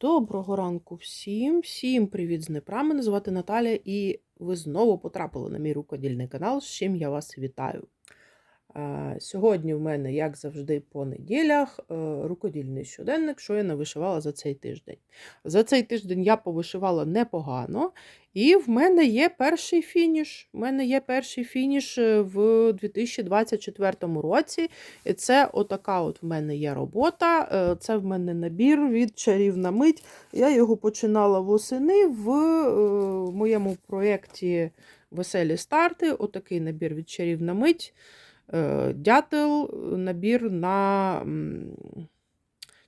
Доброго ранку всім, всім привіт з Дніпра. Мене звати Наталя, і ви знову потрапили на мій рукодільний канал, з чим я вас вітаю. Сьогодні в мене, як завжди, по неділях е, рукодільний щоденник, що я навишивала за цей тиждень. За цей тиждень я повишивала непогано, і в мене є перший фініш. В мене є перший фініш е, в 2024 році. І це отака от в мене є робота. Е, Це в мене набір від чарівна мить. Я його починала восени в е, моєму проєкті Веселі старти. Отакий набір від чарівна мить. Дятел, набір на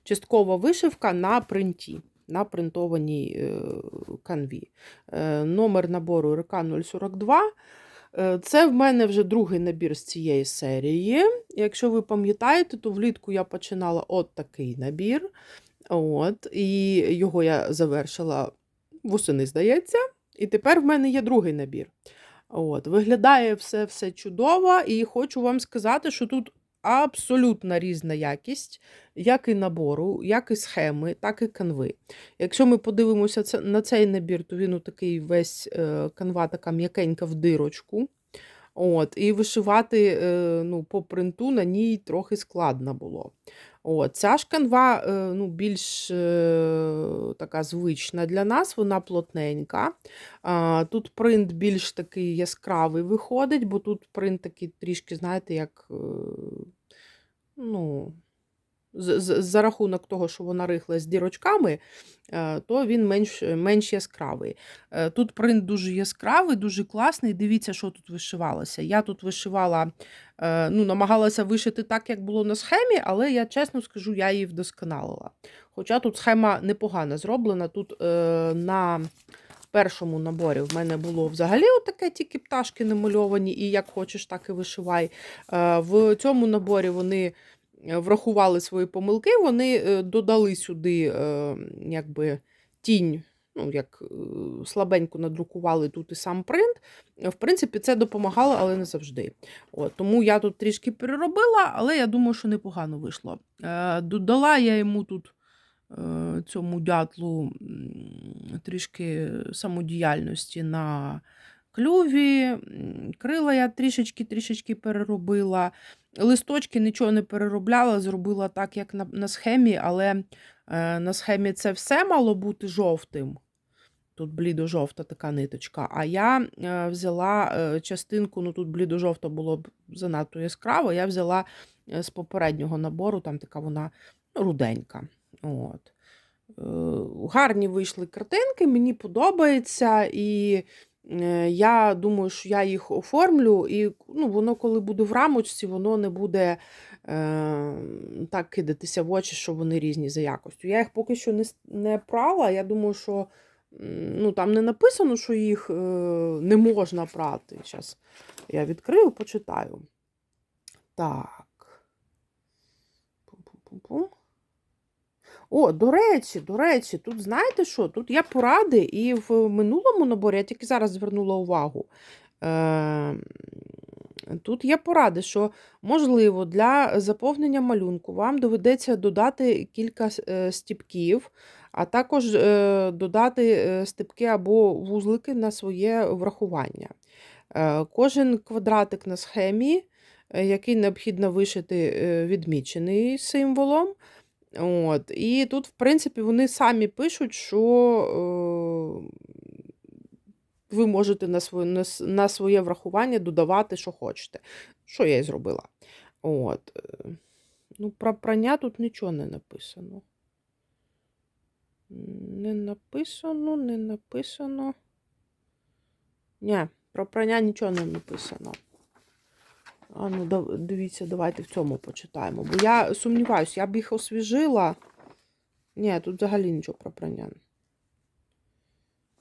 часткова вишивка на принті. На принтованій е, канві. Е, Номер набору РК 042. Е, Це в мене вже другий набір з цієї серії. Якщо ви пам'ятаєте, то влітку я починала от такий набір. От, І його я завершила восени, здається. І тепер в мене є другий набір. От, Виглядає все все чудово, і хочу вам сказати, що тут абсолютно різна якість, як і набору, як і схеми, так і канви. Якщо ми подивимося на цей набір, то він такий весь е, канва така м'якенька в дирочку. От, І вишивати е, ну, по принту на ній трохи складно було. От, Ця ж канва е, ну, більш е, така звична для нас, вона плотненька. Тут принт більш такий яскравий виходить, бо тут принт такий трішки, знаєте, як е, ну, за рахунок того, що вона рихла з дірочками, е, то він менш, менш яскравий. Е, Тут принт дуже яскравий, дуже класний. Дивіться, що тут вишивалося. Я тут вишивала, е, ну, намагалася вишити так, як було на схемі, але я чесно скажу, я її вдосконалила. Хоча тут схема непогано зроблена. Тут на першому наборі в мене було взагалі отаке тільки пташки намальовані, і як хочеш, так і вишивай. В цьому наборі вони врахували свої помилки, вони е, додали сюди е, якби тінь. Ну, як е, слабенько надрукували тут і сам принт. Е, В принципі, це допомагало, але не завжди. От, тому я тут трішки переробила, але я думаю, що непогано вийшло. Е, Додала я йому тут е, цьому дятлу трішки самодіяльності на клюві. Крила я трішечки-трішечки переробила. Листочки нічого не переробляла, зробила так, як на, на схемі, але е, на схемі це все мало бути жовтим. Тут блідо-жовта така ниточка. А я е, взяла е, частинку, ну тут блідо-жовта було б занадто яскраво, я взяла е, з попереднього набору, там така вона руденька. От. Е, Гарні вийшли картинки, мені подобається, і я думаю, що я їх оформлю, і ну, воно, коли буде в рамочці, воно не буде е, так кидатися в очі, що вони різні за якостю. Я їх поки що не, не прала. Я думаю, що ну, там не написано, що їх е, не можна прати. Зараз я відкрию, почитаю. Так. Пум-пум-пум-пум. О, до речі, до речі, тут знаєте що? Тут є поради, і в минулому наборі, я тільки зараз звернула увагу. Е, тут є поради, що, можливо, для заповнення малюнку вам доведеться додати кілька е, стіпків, а також е, додати е, стіпки або вузлики на своє врахування. Кожен квадратик на схемі, який необхідно вишити, відмічений символом. От. І тут, в принципі, вони самі пишуть, що е, ви можете на своє, на, своє врахування додавати, що хочете. Що я і зробила. От. е. Ну, про прання тут нічого не написано. Не написано, не написано. Ні, про прання нічого не написано. А ну, дивіться, давайте в цьому почитаємо. Бо я сумніваюся, я б їх освіжила. Ні, тут взагалі нічого про прання.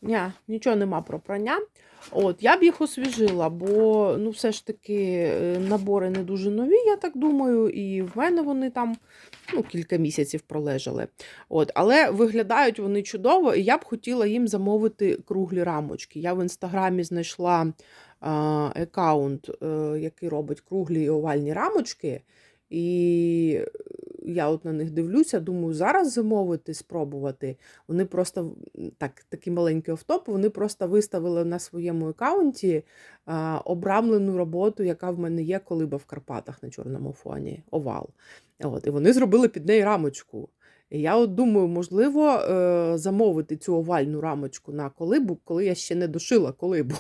Ні, нічого нема про прання. От, я б їх освіжила, бо ну, все ж таки е, набори не дуже нові, я так думаю, і в мене вони там ну, кілька місяців пролежали. От, але виглядають вони чудово, і я б хотіла їм замовити круглі рамочки. Я в інстаграмі знайшла аккаунт, е, який робить круглі і овальні рамочки. І я от на них дивлюся, думаю, зараз замовити, спробувати. Вони просто так, такий маленький офтоп, вони просто виставили на своєму аккаунті а, обрамлену роботу, яка в мене є колиба в Карпатах на чорному фоні, овал. От, і вони зробили під неї рамочку. І я от думаю, можливо, е, замовити цю овальну рамочку на колибу, коли я ще не дошила колибу.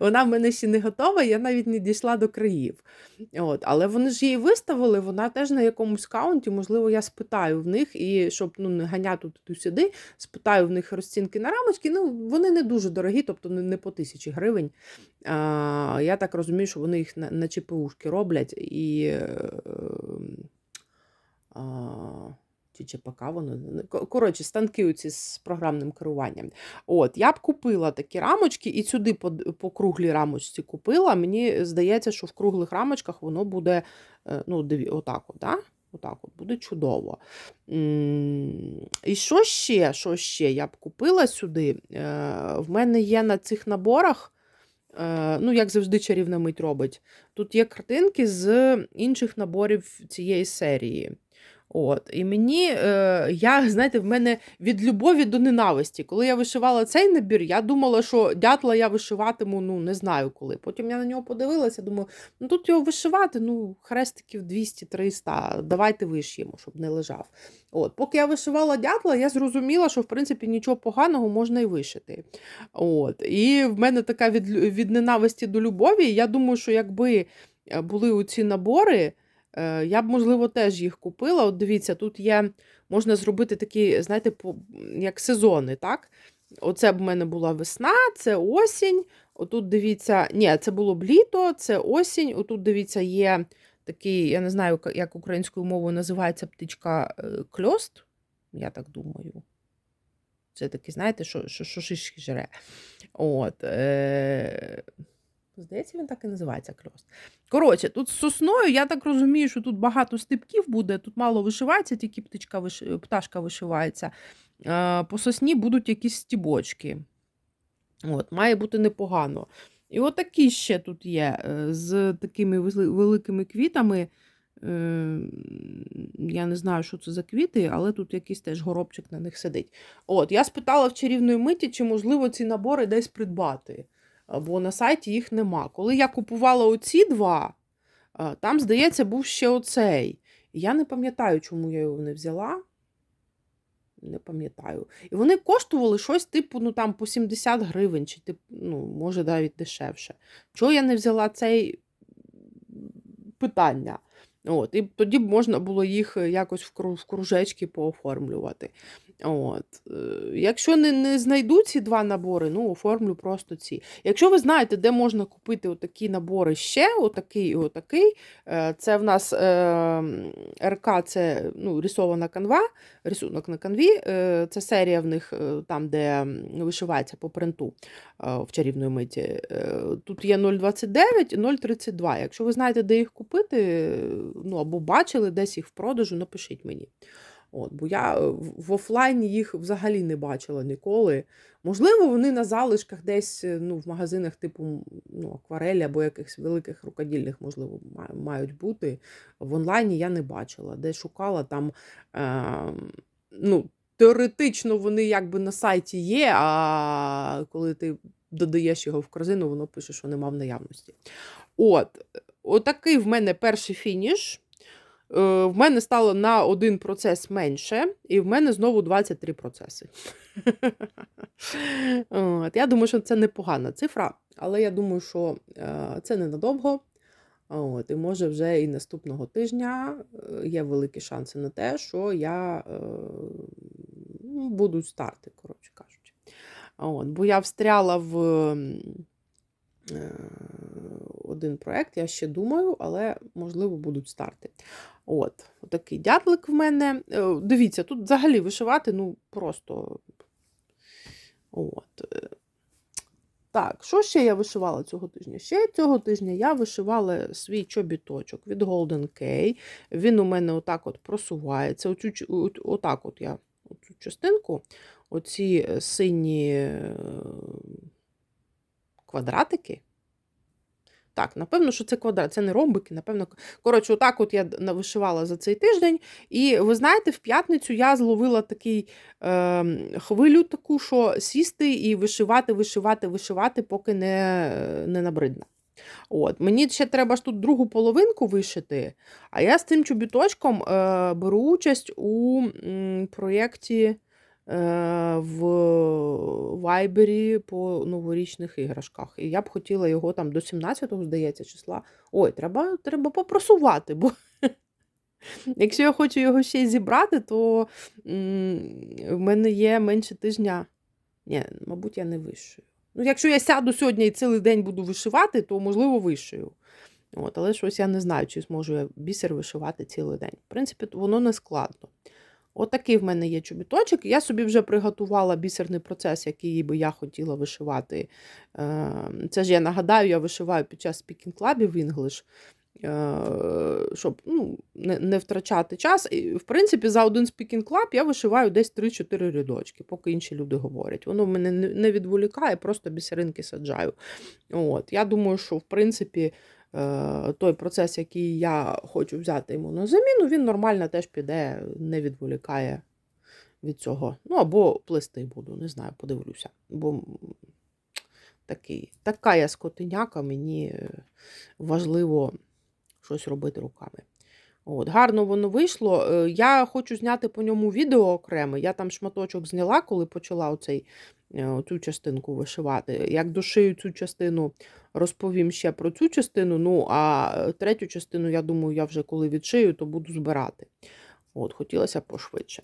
Вона в мене ще не готова, я навіть не дійшла до країв. От, але вони ж її виставили, вона теж на якомусь каунті, можливо, я спитаю в них, і щоб ну, не ганяти туди-сюди, спитаю в них розцінки на рамочки. Ну, вони не дуже дорогі, тобто не, по тисячі гривень. А, я так розумію, що вони їх на, на ЧПУшки роблять і. е, чи ЧПК воно. Коротше, станки оці з програмним керуванням. От, я б купила такі рамочки і сюди по, по круглій рамочці купила. Мені здається, що в круглих рамочках воно буде, е, ну, диві, отак, от, да? Отак от, буде чудово. І що ще? Що ще я б купила сюди? Е, В мене є на цих наборах. е, Ну, як завжди, чарівна мить робить. Тут є картинки з інших наборів цієї серії. От, і мені, е, я, знаєте, в мене від любові до ненависті. Коли я вишивала цей набір, я думала, що дятла я вишиватиму, ну, не знаю коли. Потім я на нього подивилася, думаю, ну тут його вишивати, ну, хрестиків 200-300, давайте вишиємо, щоб не лежав. От, поки я вишивала дятла, я зрозуміла, що в принципі нічого поганого можна і вишити. От, і в мене така від, від ненависті до любові. Я думаю, що якби е, були оці набори. Е, Я б, можливо, теж їх купила. От дивіться, тут є, можна зробити такі, знаєте, як сезони, так? Оце б в мене була весна, це осінь. Отут дивіться, ні, це було б літо, це осінь. Отут дивіться, є такий, я не знаю, як українською мовою називається птичка е, кльост. Я так думаю. Це такий, знаєте, що, що, що шишки жре. От, е... Здається, він так і називається кльост. Коротше, тут з сосною, я так розумію, що тут багато стипків буде, тут мало вишивається, тільки птичка виш... пташка вишивається. Е, По сосні будуть якісь стібочки. От, має бути непогано. І отакі ще тут є е, з такими великими квітами. Е, Я не знаю, що це за квіти, але тут якийсь теж горобчик на них сидить. От, я спитала в чарівної миті, чи можливо ці набори десь придбати, бо на сайті їх нема. Коли я купувала оці два, там, здається, був ще оцей. Я не пам'ятаю, чому я його не взяла. Не пам'ятаю. І вони коштували щось типу, ну там по 70 гривень, чи тип, ну, може навіть дешевше. Чого я не взяла цей питання? От, і тоді б можна було їх е, якось в кружечки пооформлювати. От. е, Якщо не, не знайду ці два набори, ну оформлю просто ці. Якщо ви знаєте, де можна купити отакі набори ще, отакий і отакий, е, це в нас е, РК, це ну, рисована канва, рисунок на канві. Це серія в них там, де вишивається по принту в чарівної миті. Тут є 0,29 і 0,32. Якщо ви знаєте, де їх купити, ну або бачили десь їх в продажу, напишіть мені. От, бо я е, в офлайні їх взагалі не бачила ніколи. Можливо, вони на залишках десь е, ну, в магазинах типу ну, акварелі або якихось великих рукодільних, можливо, мають бути. В онлайні я не бачила. Де шукала там. Е, ну, теоретично вони якби на сайті є, а коли ти додаєш його в корзину, воно пише, що нема в наявності. От, отакий в мене перший фініш. Е, В мене стало на один процес менше, і в мене знову 23 процеси. От, я думаю, що це непогана цифра, але я думаю, що е, це ненадовго. От, і може вже і наступного тижня е, є великі шанси на те, що я ну, старти, коротше кажучи. От, бо я встряла в один проект, я ще думаю, але можливо будуть старти. От, такий дятлик в мене. Е, Дивіться, тут взагалі вишивати, ну просто. От. е. Так, що ще я вишивала цього тижня? Ще цього тижня я вишивала свій чобіточок від Golden K. Він у мене отак от просувається. Оцю, отак от я оцю частинку, оці е, сині е, квадратики. так. Напевно, що це квадрат, це не ромбики, напевно. Коротше, отак от я вишивала за цей тиждень. І ви знаєте, в п'ятницю я зловила такий е, хвилю, таку, що сісти і вишивати, вишивати, вишивати, поки не, не набридне. От. Мені ще треба ж тут другу половинку вишити, а я з цим чобіточком е, беру участь у м, проєкті в Вайбері по новорічних іграшках. І я б хотіла його там до 17-го, здається, числа. Ой, треба, треба попросувати, бо якщо я хочу його ще й зібрати, то в мене є менше тижня. Ні, мабуть, я не вишию. Ну, якщо я сяду сьогодні і цілий день буду вишивати, то можливо вишию. От, але щось я не знаю, чи зможу я бісер вишивати цілий день. В принципі, воно не складно. Отакий в мене є чобіточок. Я собі вже приготувала бісерний процес, який би я хотіла вишивати. Е, Це ж я нагадаю, я вишиваю під час Speaking Club в English, е, щоб ну, не, втрачати час. І, в принципі, за один Club я вишиваю десь 3-4 рядочки, поки інші люди говорять. Воно мене не не відволікає, просто бісеринки саджаю. От. Я думаю, що в принципі. Е, Той процес, який я хочу взяти йому на заміну, він нормально теж піде, не відволікає від цього. Ну, або плести буду, не знаю, подивлюся. Бо такий, така я скотиняка, мені важливо щось робити руками. От, гарно воно вийшло. Е, Я хочу зняти по ньому відео окреме. Я там шматочок зняла, коли почала оцей, е, цю частинку вишивати. Як дошию цю частину, розповім ще про цю частину. Ну, а е, третю частину, я думаю, я вже коли відшию, то буду збирати. От, хотілося пошвидше.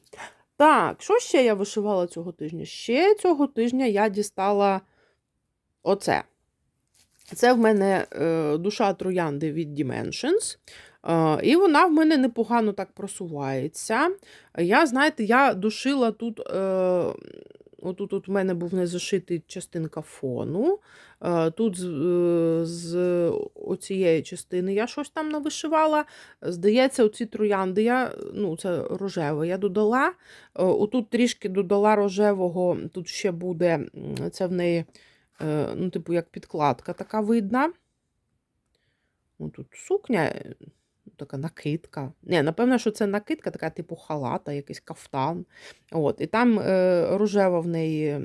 Так, що ще я вишивала цього тижня? Ще цього тижня я дістала оце. Це в мене е, душа троянди від Dimensions. Е, і вона в мене непогано так просувається. Я, знаєте, я душила тут. Отут от в мене був не зашитий частинка фону. Е, Тут з, е, з оцієї частини я щось там навишивала. Здається, оці троянди я, ну, це рожеве, я додала. Е, Отут трішки додала рожевого, тут ще буде, це в неї, ну, типу, як підкладка така видна. Ну, тут сукня, така накидка. Не, напевно, що це накидка, така типу халата, якийсь кафтан. От, і там е, рожева в неї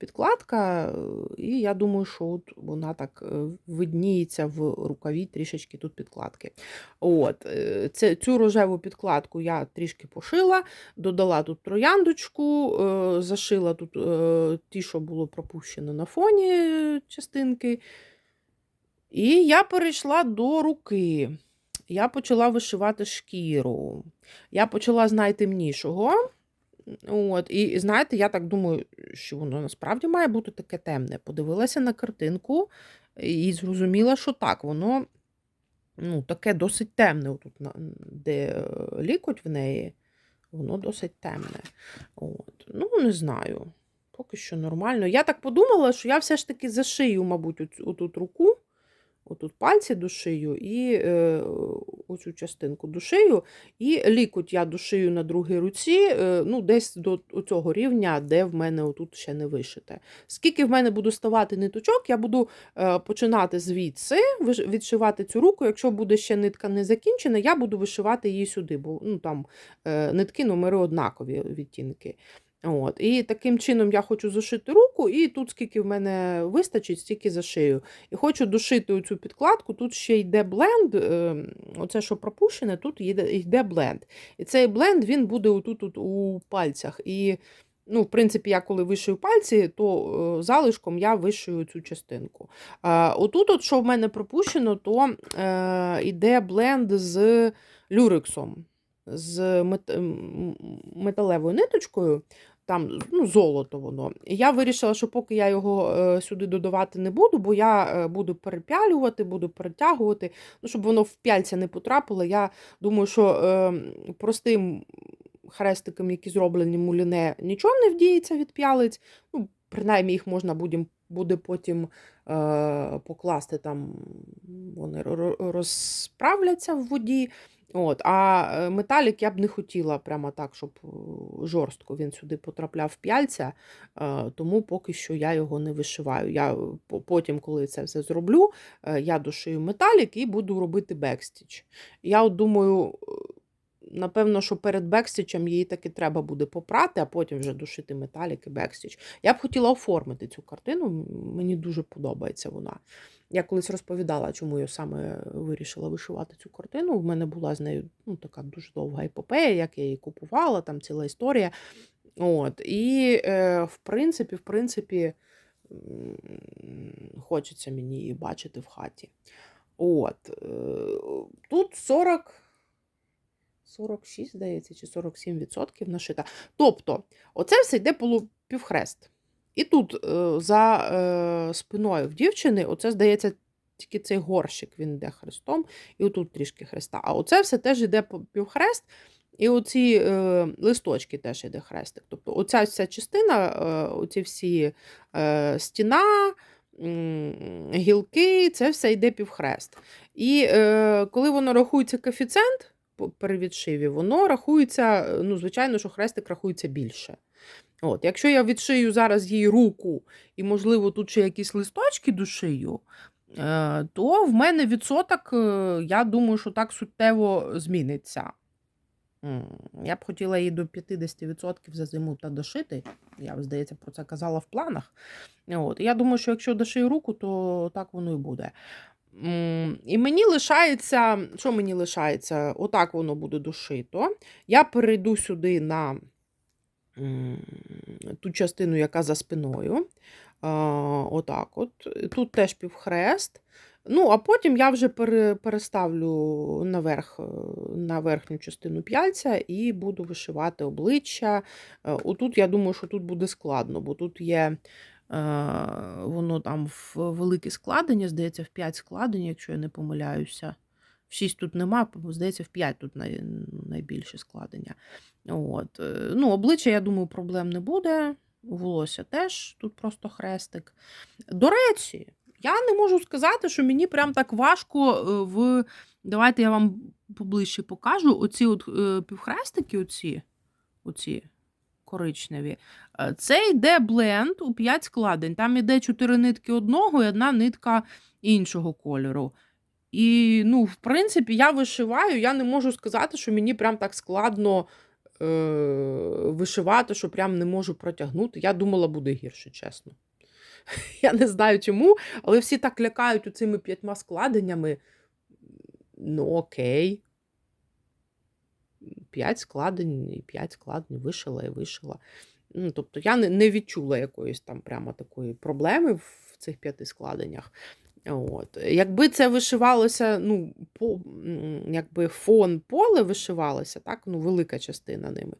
підкладка, і я думаю, що от вона так е, видніється в рукаві трішечки тут підкладки. От, е, це, цю рожеву підкладку я трішки пошила, додала тут трояндочку, е, зашила тут ті, що було пропущено на фоні частинки. І я перейшла до руки. Я почала вишивати шкіру. Я почала з найтемнішого. От, і знаєте, я так думаю, що воно насправді має бути таке темне. Подивилася на картинку і зрозуміла, що так, воно ну, таке досить темне. Отут, де е, лікоть в неї, воно досить темне. От. Ну, не знаю. Поки що нормально. Я так подумала, що я все ж таки зашию, мабуть, отут руку. Отут пальці душию і е, оцю частинку душию, і лікоть я душию на другій руці, е, ну, десь до цього рівня, де в мене отут ще не вишите. Скільки в мене буде ставати ниточок, я буду е, починати звідси відшивати цю руку. Якщо буде ще нитка не закінчена, я буду вишивати її сюди, бо ну, там е, нитки номери однакові відтінки. От. І таким чином я хочу зашити руку, і тут скільки в мене вистачить, стільки зашию. І хочу дошити оцю підкладку, тут ще йде бленд, е, оце, що пропущене, тут йде, бленд. І цей бленд він буде отут от у пальцях. І, ну, в принципі, я коли вишию пальці, то е, залишком я вишию цю частинку. Е, отут, от, що в мене пропущено, то йде бленд з люрексом, з мет, металевою ниточкою. Там ну, золото воно. І я вирішила, що поки я його е, сюди додавати не буду, бо я е, буду перепялювати, буду перетягувати, ну, щоб воно в пяльця не потрапило. Я думаю, що е, простим хрестиком, які зроблені муліне, нічого не вдіється від п'ялиць. Ну, принаймні їх можна буде, буде потім е, покласти там, вони ро- ро- розправляться в воді. От, а е, металік я б не хотіла прямо так, щоб е, жорстко він сюди потрапляв п'яльця, е, тому поки що я його не вишиваю. Я потім, коли це все зроблю, я дошию металік і буду робити бекстіч. Я от думаю, напевно, що перед бекстічем її таки треба буде попрати, а потім вже душити металік і бекстіч. Я б хотіла оформити цю картину, мені дуже подобається вона. Я колись розповідала, чому я саме вирішила вишивати цю картину. В мене була з нею ну, така дуже довга епопея, як я її купувала, там ціла історія. От. І, е, в принципі, в принципі, хочеться мені її бачити в хаті. От. е, Тут 40. 46, здається, чи 47% нашита. Тобто, оце все йде півхрест. І тут е, за е, спиною в дівчини, оце, здається, тільки цей горщик він йде хрестом, і отут трішки хреста. А оце все теж йде півхрест, і оці е, листочки теж йде хрестик. Тобто оця вся частина, е, оці всі е, стіна, гілки, це все йде півхрест. І е, коли воно рахується коефіцієнт, при воно рахується, е, ну, звичайно, що хрестик рахується більше. От, якщо я відшию зараз їй руку, і, можливо, тут ще якісь листочки дошию, е, то в мене відсоток, е, я думаю, що так суттєво зміниться. Я б хотіла її до 50% за зиму та дошити. Я, здається, про це казала в планах. От. Я думаю, що якщо дошию руку, то так воно і буде. І мені лишається, що мені лишається? Отак воно буде дошито. Я перейду сюди на ту частину, яка за спиною. Отак от. Тут теж півхрест. Ну, а потім я вже переставлю наверх, е, на верхню частину п'яльця і буду вишивати обличчя. Е, Отут, я думаю, що тут буде складно, бо тут є воно там в велике складення, здається, в 5 складень, якщо я не помиляюся. В 6 тут нема, здається, в 5 тут най, найбільше складення. От. е, Ну, обличчя, я думаю, проблем не буде. Волосся теж, тут просто хрестик. До речі, я не можу сказати, що мені прям так важко е, в. Давайте я вам поближче покажу. Оці от е, півхрестики, оці, оці коричневі. е, Це йде бленд у 5 складень. Там іде 4 нитки одного і одна нитка іншого кольору. І, ну, в принципі, я вишиваю, я не можу сказати, що мені прям так складно е, вишивати, що прям не можу протягнути. Я думала, буде гірше, чесно. Я не знаю чому, але всі так лякають цими п'ятьма складеннями. Ну, окей. П'ять складень, і п'ять складень вишила і вишила. Ну, тобто я не, відчула якоїсь там прямо такої проблеми в цих п'яти складеннях. От. Якби це вишивалося, ну, по, якби фон поле вишивалося, так, ну, велика частина ними.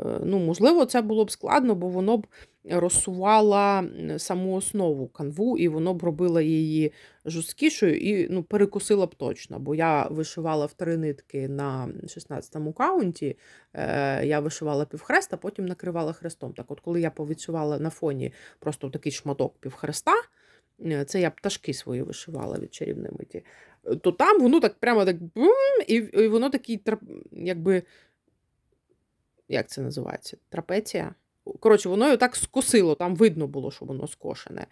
е, Ну, можливо, це було б складно, бо воно б розсувало саму основу канву, і воно б робило її жорсткішою і ну, перекусила б точно. Бо я вишивала в три нитки на 16-му каунті, е, я вишивала півхреста, потім накривала хрестом. Так от, коли я повідшивала на фоні просто такий шматок півхреста, це я пташки свої вишивала від чарівної миті, е, то там воно так прямо так бум, і, воно такий, якби, як це називається? Трапеція. Коротше, воно так скосило, там видно було, що воно скошене.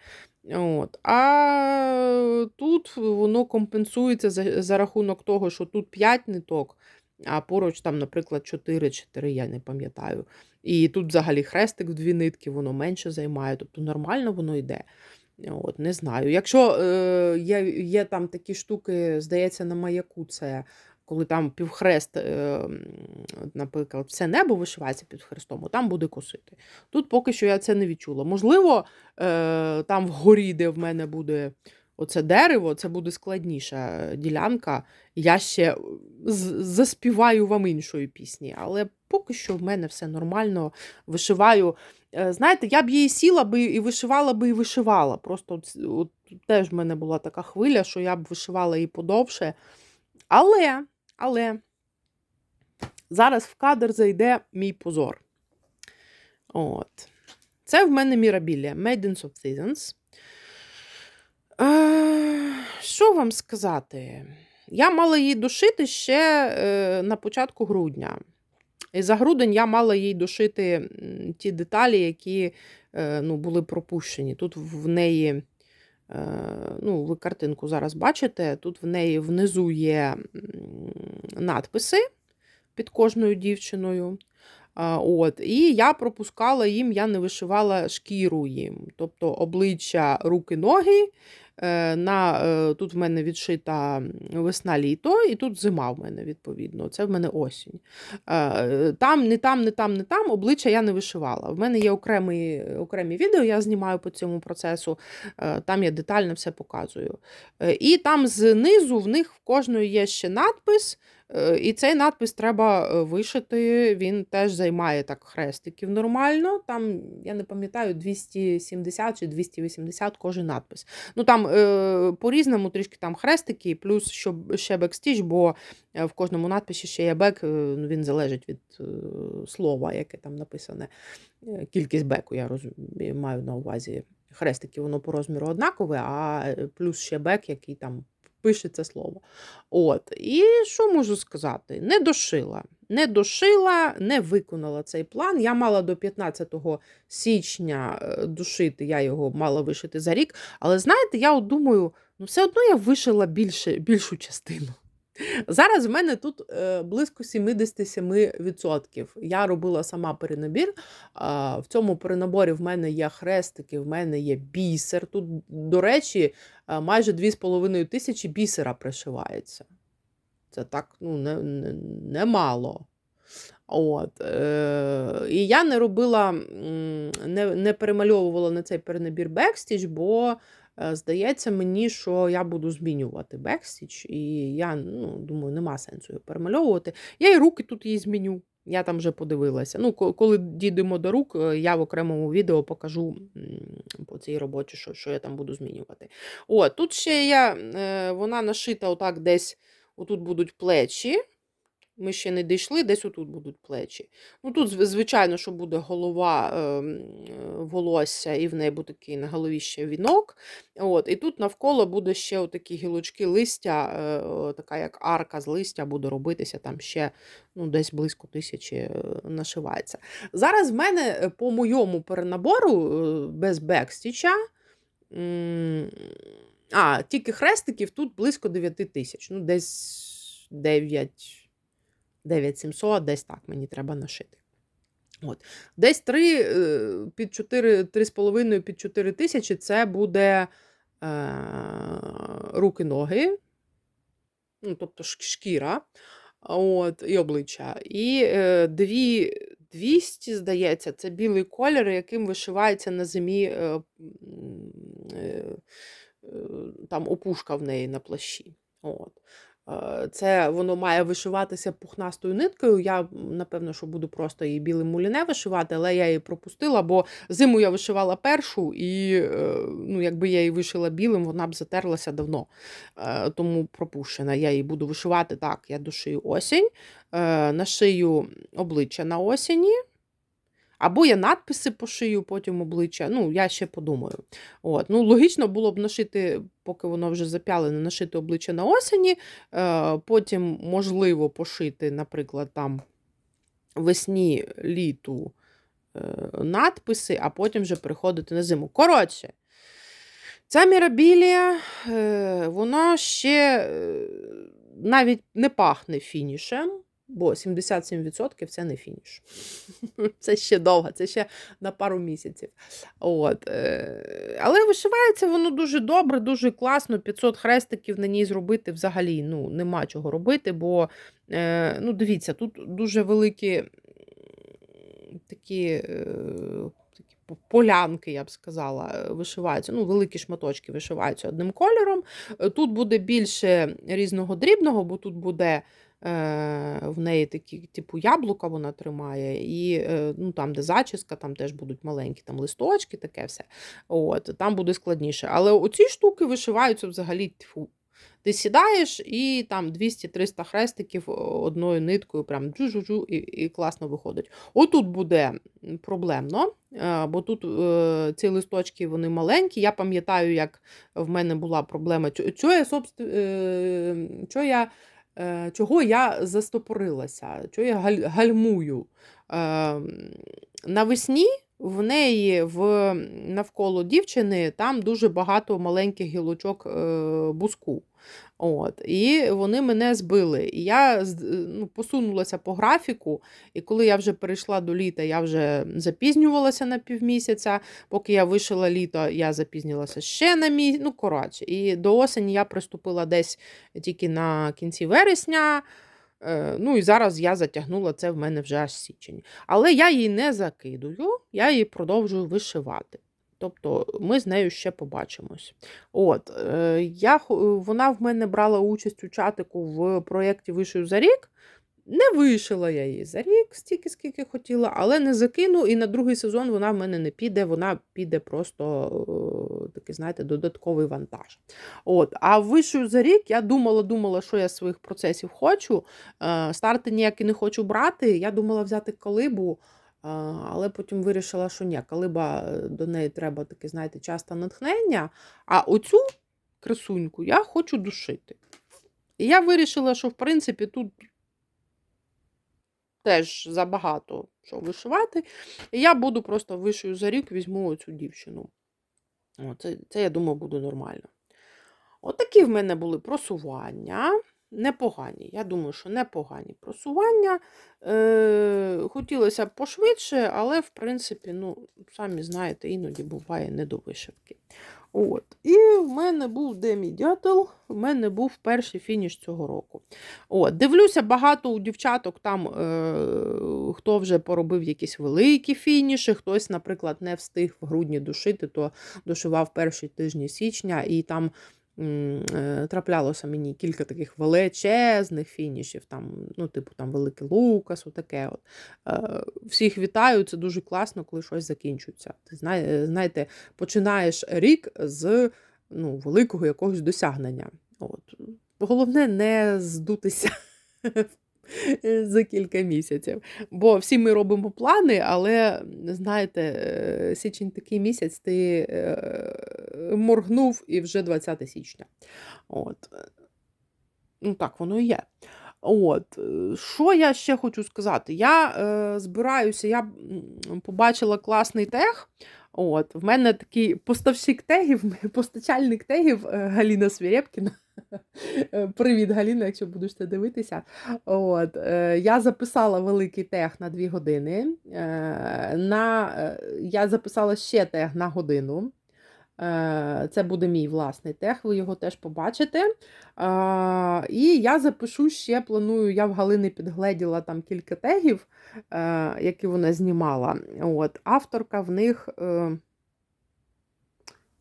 От. А тут воно компенсується за, за рахунок того, що тут 5 ниток, а поруч там, наприклад, 4 чи 3, я не пам'ятаю. І тут взагалі хрестик в дві нитки, воно менше займає, тобто нормально воно йде. От, Не знаю. Якщо е, є, є там такі штуки, здається, на маяку це. Коли там півхрест, е, наприклад, все небо вишивається під хрестом, там буде косити. Тут поки що я це не відчула. Можливо, е, там вгорі, де в мене буде оце дерево, це буде складніша ділянка. Я ще заспіваю вам іншої пісні, але поки що в мене все нормально. Вишиваю. Е, Знаєте, я б її сіла би і вишивала би і вишивала. Просто от, от теж в мене була така хвиля, що я б вишивала її подовше. Але, але зараз в кадр зайде мій позор. От. Це в мене Мірабілія Maidens of Seasons. Е, що вам сказати? Я мала її дошити ще е, на початку грудня. І за грудень я мала їй дошити ті деталі, які е, ну, були пропущені. Тут в неї, е, ну, ви картинку зараз бачите, тут в неї внизу є надписи під кожною дівчиною. От, і я пропускала їм, я не вишивала шкіру їм, тобто обличчя, руки, ноги. Е, На, е, тут в мене відшита весна літо, і тут зима в мене, відповідно. Це в мене осінь. Е, Там, не там, не там, не там обличчя я не вишивала. В мене є окремі, окремі відео, я знімаю по цьому процесу, там я детально все показую. І там знизу в них в кожної є ще надпис. Е, І цей надпис треба е, вишити. Він теж займає так хрестиків нормально. Там, я не пам'ятаю, 270 чи 280 кожен надпис. Ну там е, по-різному трішки там хрестики, плюс щоб ще бекстіч, бо в кожному надписі ще є бек, ну, він залежить від слова, яке там написане. Кількість беку, я розумію, маю на увазі. Хрестики, воно по розміру однакове, а плюс ще бек, який там пише це слово. От. І що можу сказати? Не дошила. Не дошила, не виконала цей план. Я мала до 15 січня душити, я його мала вишити за рік. Але знаєте, я от думаю, ну все одно я вишила більше, більшу частину. Зараз в мене тут е, близько 77%. Я робила сама перенабір. В цьому перенаборі в мене є хрестики, в мене є бісер. Тут, до речі, е, майже 2,5 тисячі бісера пришивається. Це так ну, не, не, немало. От, е, і я не робила, не, не перемальовувала на цей перенабір бекстіч, бо здається мені, що я буду змінювати бекстіч, і я ну, думаю, нема сенсу його перемальовувати. Я і руки тут її зміню. Я там вже подивилася. Ну, коли дійдемо до рук, е, я в окремому відео покажу по цій роботі, що, що я там буду змінювати. О, тут ще я, е, вона нашита отак десь, отут будуть плечі. Ми ще не дійшли, десь отут будуть плечі. Ну тут, звичайно, що буде голова, ем, е, волосся, і в неї буде такий на голові ще вінок. От, і тут навколо буде ще отакі гілочки листя, е, така як арка з листя буде робитися, там ще ну, десь близько тисячі е, нашивається. Зараз в мене по моєму перенабору без бекстіча. А, тільки хрестиків тут близько 9 тисяч. Ну, десь 9. 9700, десь так мені треба нашити. От. Десь 3 е, під 4, 3,5 під 4 тисячі це буде е, руки-ноги, ну, тобто шкіра от, і обличчя. І е, дві 200, здається, це білий колір, яким вишивається на зимі е, е, е, там опушка в неї на плащі. От. Е, Це воно має вишиватися пухнастою ниткою. Я, напевно, що буду просто її білим муліне вишивати, але я її пропустила, бо зиму я вишивала першу, і е, ну, якби я її вишила білим, вона б затерлася давно. Е, Тому пропущена. Я її буду вишивати так. Я дошию осінь, нашию обличчя на осені. Або я надписи пошию потім обличчя. Ну, я ще подумаю. От. Ну, логічно було б нашити, поки воно вже запялене, нашити обличчя на осені. Е, потім, можливо, пошити, наприклад, там весні літу е, надписи, а потім вже переходити на зиму. Коротше, ця мірабілія, е, вона ще навіть не пахне фінішем. Бо 77% це не фініш. Це ще довго, це ще на пару місяців. От. е, Але вишивається воно дуже добре, дуже класно. 500 хрестиків на ній зробити взагалі ну, нема чого робити, бо е, ну, дивіться, тут дуже великі такі. е, Полянки, я б сказала, вишиваються. Ну, великі шматочки вишиваються одним кольором. Тут буде більше різного дрібного, бо тут буде в неї такі, типу, яблука вона тримає, і е, ну, там, де зачіска, там теж будуть маленькі там листочки, таке все. От, там буде складніше. Але оці штуки вишиваються взагалі тьфу, Ти сідаєш і там 200-300 хрестиків одною ниткою, прям джу-жу-жу, і, і класно виходить. Отут буде проблемно, е, бо тут е, ці листочки вони маленькі. Я пам'ятаю, як в мене була проблема. Чого я, собст... е, чого я, е, чого я застопорилася, чого я галь- гальмую. Е, Навесні в неї в навколо дівчини там дуже багато маленьких гілочок е, буску. От, і вони мене збили. І я з- ну, посунулася по графіку, і коли я вже перейшла до літа, я вже запізнювалася на півмісяця. Поки я вишила літо, я запізнилася ще на місяць. Ну, коротше, і до осені я приступила десь тільки на кінці вересня. Е, Ну і зараз я затягнула це в мене вже аж січень. Але я її не закидую, я її продовжую вишивати. Тобто ми з нею ще побачимось. От, е, я, вона в мене брала участь у чатику в проєкті Вишив за рік. Не вишила я її за рік, стільки, скільки хотіла, але не закину, і на другий сезон вона в мене не піде, вона піде просто е, такий, знаєте, додатковий вантаж. От. А вишию за рік я думала, думала, що я своїх процесів хочу. Е, Старти ніякі не хочу брати. Я думала взяти колибу, е, але потім вирішила, що ні, колиба е, до неї треба таке, знаєте, часто натхнення. А оцю красуньку я хочу душити. І я вирішила, що в принципі тут теж забагато що вишивати. І я буду просто вишию за рік, візьму оцю дівчину. О, це, це, я думаю, буде нормально. Отакі в мене були просування. Непогані. Я думаю, що непогані просування. Е, хотілося б пошвидше, але, в принципі, ну, самі знаєте, іноді буває не до вишивки. От. І в мене був Демі Дятел, в мене був перший фініш цього року. От. Дивлюся, багато у дівчаток там е, хто вже поробив якісь великі фініші, хтось, наприклад, не встиг в грудні душити, то дошивав перші тижні січня, і там траплялося мені кілька таких величезних фінішів, там, ну, типу там Великий Лукас, отаке. От. Е, Всіх вітаю, це дуже класно, коли щось закінчується. Ти знаєте, починаєш рік з ну, великого якогось досягнення. От. Головне не здутися за кілька місяців. Бо всі ми робимо плани, але знаєте, е, січень такий місяць, ти е, моргнув і вже 20 січня. От. Ну, так воно і є. От, що я ще хочу сказати? Я е, збираюся, я побачила класний тег. От, в мене такий поставщик тегів, постачальник тегів е, Галіна Свірєпкіна. Привіт, Галіна, якщо будеш це дивитися. От, е, я записала великий тег на 2 години. Е, на, е, я записала ще тег на годину. Це буде мій власний тег, ви його теж побачите. І я запишу ще, планую, я в Галини підгледіла там кілька тегів, які вона знімала. От, авторка в них.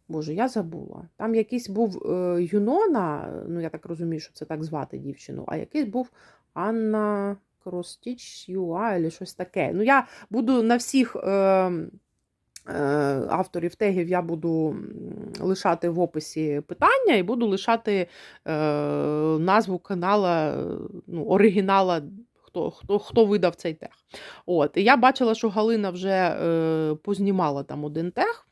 Боже, я забула. Там якийсь був е, Юнона, ну я так розумію, що це так звати дівчину, а якийсь був Анна Кростіч Юа, або щось таке. Ну, я буду на всіх. Е, е, авторів тегів я буду лишати в описі питання і буду лишати е, назву канала, ну, оригінала, хто, хто, хто видав цей тег. От, і я бачила, що Галина вже е, познімала там один тег.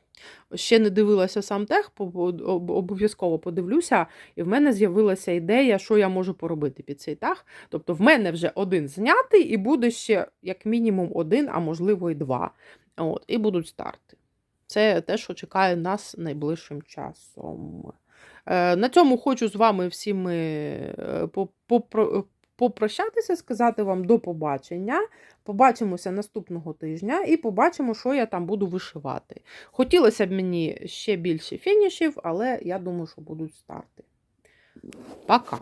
Ще не дивилася сам об- обов'язково подивлюся, і в мене з'явилася ідея, що я можу поробити під цей тег. Тобто, в мене вже один знятий, і буде ще як мінімум один, а можливо і два. От, і будуть старти. Це те, що чекає нас найближчим часом. Е, на цьому хочу з вами всіми е, попрощатися, сказати вам до побачення. Побачимося наступного тижня і побачимо, що я там буду вишивати. Хотілося б мені ще більше фінішів, але я думаю, що будуть старти. Пока!